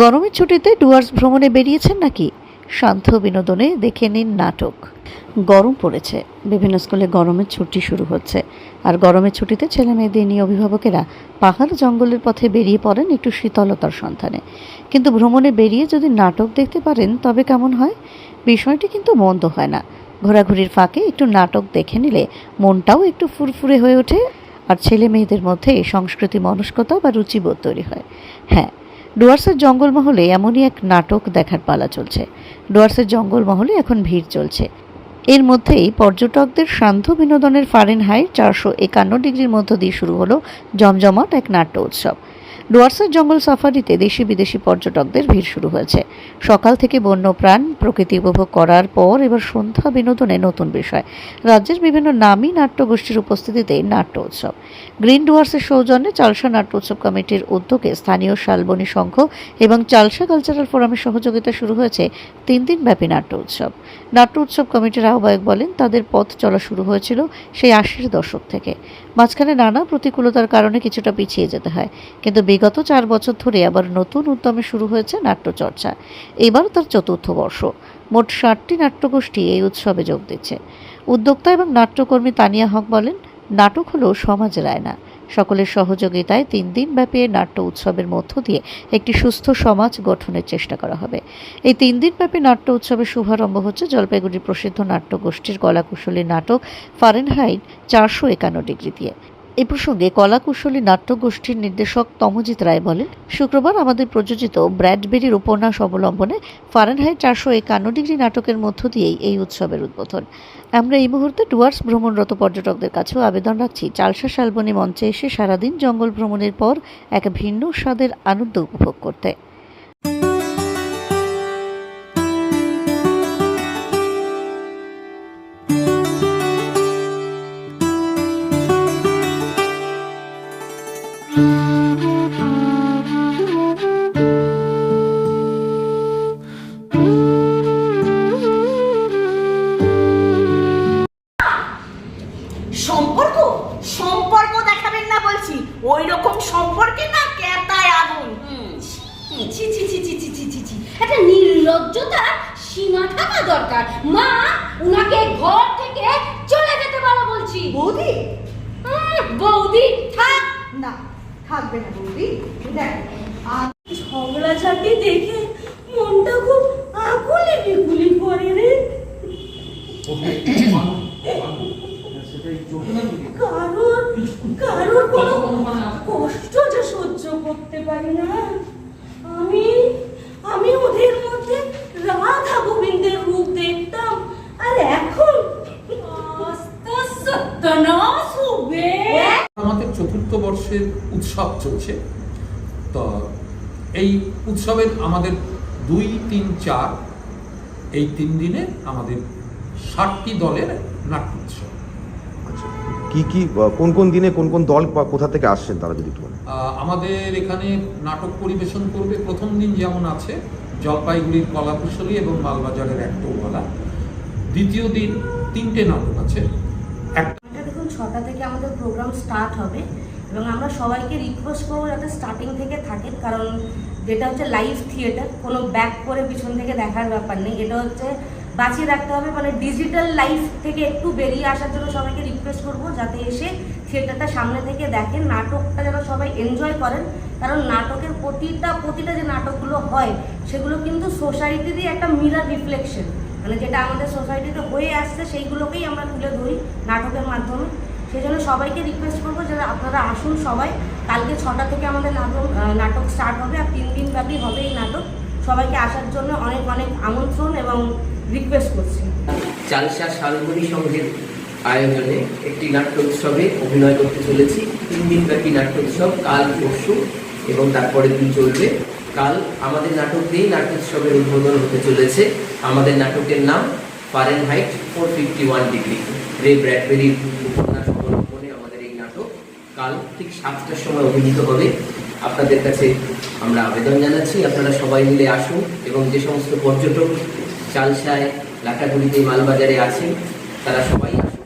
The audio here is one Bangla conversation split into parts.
গরমের ছুটিতে ডুয়ার্স ভ্রমণে বেরিয়েছেন নাকি? শান্ত বিনোদনে দেখে নিন নাটক। গরম পড়েছে। বিভিন্ন স্কুলে গরমের ছুটি শুরু হচ্ছে। আর গরমের ছুটিতে ছেলে মেয়েদের নিয়ে অভিভাবকেরা পাহাড় জঙ্গলের পথে বেরিয়ে পড়েন একটু শীতলতার সন্ধানে। কিন্তু ভ্রমণে বেরিয়ে যদি নাটক দেখতে পারেন, তবে কেমন হয়? বিষয়টি কিন্তু মন্দ হয় না। ঘোরাঘুরির ফাঁকে একটু নাটক দেখে নিলে মনটাও একটু ফুরফুরে হয়ে ওঠে, আর ছেলে মেয়েদের মধ্যে সংস্কৃতি মনস্কতা বা রুচিবোধ তৈরি হয়। হ্যাঁ ডুয়ার্সের জঙ্গলমহলে এমনই এক নাটক দেখার পালা চলছে। ডুয়ার্সের জঙ্গলমহলে এখন ভিড় চলছে। এর মধ্যেই পর্যটকদের শান্ত বিনোদনের ফারেনহাইট চারশো একান্ন ডিগ্রির মধ্য দিয়ে শুরু হলো জমজমাট এক নাট্য উৎসব। ডুয়ার্সের জঙ্গল সাফারিতে দেশি বিদেশি পর্যটকদের ভিড় শুরু হয়েছে। সকাল থেকে বন্যপ্রাণ প্রকৃতি উপভোগ করার পর এবার সন্ধ্যা বিনোদনে নতুন বিষয়। রাজ্যের বিভিন্ন নামী নাট্যগোষ্ঠীর উপস্থিতিতে নাট্য উৎসব। গ্রিন ডুয়ার্সের সৌজন্যে চালসা নাট্য উৎসব কমিটির উদ্যোগে স্থানীয় শালবনী সংঘ এবং চালসা কালচারাল ফোরামের সহযোগিতা শুরু হয়েছে তিন দিনব্যাপী নাট্য উৎসব। নাট্য উৎসব কমিটির আহ্বায়ক বলেন, তাদের পথ চলা শুরু হয়েছিল সেই আশির দশক থেকে। মাঝখানে নানা প্রতিকূলতার কারণে কিছুটা পিছিয়ে যেতে হয়, কিন্তু বিগত চার বছর ধরে আবার নতুন উদ্যমে শুরু হয়েছে নাট্যচর্চা এবার তার চতুর্থ বর্ষ। মোট ষাটটি নাট্যগোষ্ঠী এই উৎসবে যোগ দিচ্ছে। উদ্যোক্তা এবং নাট্যকর্মী তানিয়া হক বলেন, নাটক হলো সমাজের আয়না। সকলের সহযোগিতায় তিন দিন ব্যাপী নাট্য উৎসবের মধ্য দিয়ে একটি সুস্থ সমাজ গঠনের চেষ্টা করা হবে। এই তিন দিন ব্যাপী নাট্য উৎসবের শুভারম্ভ হচ্ছে জলপাইগুড়ির প্রসিদ্ধ নাট্যগোষ্ঠীর কলাকুশলী নাটক ফারেনহাইট চারশো একান্ন ডিগ্রি দিয়ে। এ প্রসঙ্গে কলাকুশলী নাট্যগোষ্ঠীর নির্দেশক তমজিৎ রায় বলেন, শুক্রবার আমাদের প্রযোজিত ব্র্যাডবেরির উপন্যাস অবলম্বনে ফারেনহাইট চারশো একান্ন ডিগ্রি নাটকের মধ্য দিয়েই এই উৎসবের উদ্বোধন। আমরা এই মুহূর্তে ডুয়ার্স ভ্রমণরত পর্যটকদের কাছেও আবেদন রাখছি। চালসা শালবনী মঞ্চে এসে সারাদিন জঙ্গল ভ্রমণের পর এক ভিন্ন স্বাদের আনন্দ উপভোগ করতে। সম্পর্ক? সম্পর্ক দেখাবেন না বলছি। ওই রকম সম্পর্কে না কেতায় আগুন। ছি ছি ছি ছি ছি ছি ছি ছি একটা নির্লজ্জতা সীমা থাকা দরকার। মা উনাকে ঘর থেকে চলে যেতে বলো বলছি। বৌদি? বৌদি থাক। থাকবে না বৌদি। দেখ। ঝগড়াঝাটি দেখে মনটা খুব আকুলি বিকুলি করে রে। কারোর কারোর কোনো কষ্ট যে সহ্য করতে পারি না। আমি আমি ওদের মধ্যে রাধা গোবিন্দের রূপ দেখতাম। আর এখন সত্যনাশ আমাদের চতুর্থ বর্ষের উৎসব চলছে। তো এই উৎসবের আমাদের দুই তিন চার এই তিন দিনে আমাদের ষাটটি দলের নাট্য উৎসব। আচ্ছা কি কি কোন কোন দিনে কোন কোন দল বা কোথা থেকে আসছেন তারা যদি একটু আমাদের এখানে নাটক পরিবেশন করবে প্রথম দিন যেমন আছে জলপাইগুড়ির কলাকুশলী এবং মালবাজারের একটোওয়ালা। দ্বিতীয় দিন তিনটে নাটক আছে। ছটা থেকে আমাদের প্রোগ্রাম স্টার্ট হবে এবং আমরা সবাইকে রিকোয়েস্ট করব যাতে স্টার্টিং থেকে থাকেন কারণ যেটা হচ্ছে লাইভ থিয়েটার কোনো ব্যাক করে পিছন থেকে দেখার ব্যাপার নেই। এটা হচ্ছে বাঁচিয়ে রাখতে হবে মানে ডিজিটাল লাইফ থেকে একটু বেরিয়ে আসার জন্য সবাইকে রিকোয়েস্ট করব যাতে এসে থিয়েটারটা সামনে থেকে দেখেন, নাটকটা যেন সবাই এনজয় করেন। কারণ নাটকের প্রতিটা প্রতিটা যে নাটকগুলো হয়, সেগুলো কিন্তু সোসাইটিরই একটা মিরার রিফ্লেকশন মানে যেটা আমাদের সোসাইটিতে হয়ে আসছে, সেইগুলোকেই আমরা তুলে ধরি নাটকের মাধ্যমে। সেই জন্য সবাইকে রিকোয়েস্ট করব যে আপনারা আসুন সবাই। কালকে ছটা থেকে আমাদের নাটক নাটক স্টার্ট হবে আর তিন দিন ব্যাপী হবে এই নাটক। সবাইকে আসার জন্য অনেক অনেক আমন্ত্রণ এবং রিকোয়েস্ট করছি। চালসা শালমণি সংঘের আয়োজনে একটি নাট্য উৎসবে অভিনয় করতে চলেছি। তিন দিন ব্যাপী নাট্য উৎসব কাল পরশু এবং তারপরের দিন চলবে। কাল আমাদের নাটক দিয়েই নাট্য উৎসবের উদ্বোধন হতে চলেছে। আমাদের নাটকের নাম Fahrenheit four fifty one degree Ray ব্র্যাডবেরির উপন্যাস অবলম্বনে আমাদের এই নাটক কাল ঠিক সাতটার সময় অভিনীত হবে। আপনাদের কাছে আমরা আবেদন জানাচ্ছি, আপনারা সবাই মিলে আসুন এবং যে সমস্ত পর্যটক চালসায় লাটাগুড়িতে মালবাজারে আছেন, তারা সবাই আসুন।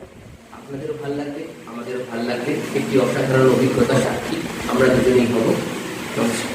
আপনাদেরও ভালো লাগবে, আমাদেরও ভালো লাগবে। একটি অসাধারণ অভিজ্ঞতা সাক্ষী আমরা দুজনেই হব। নমস্কার।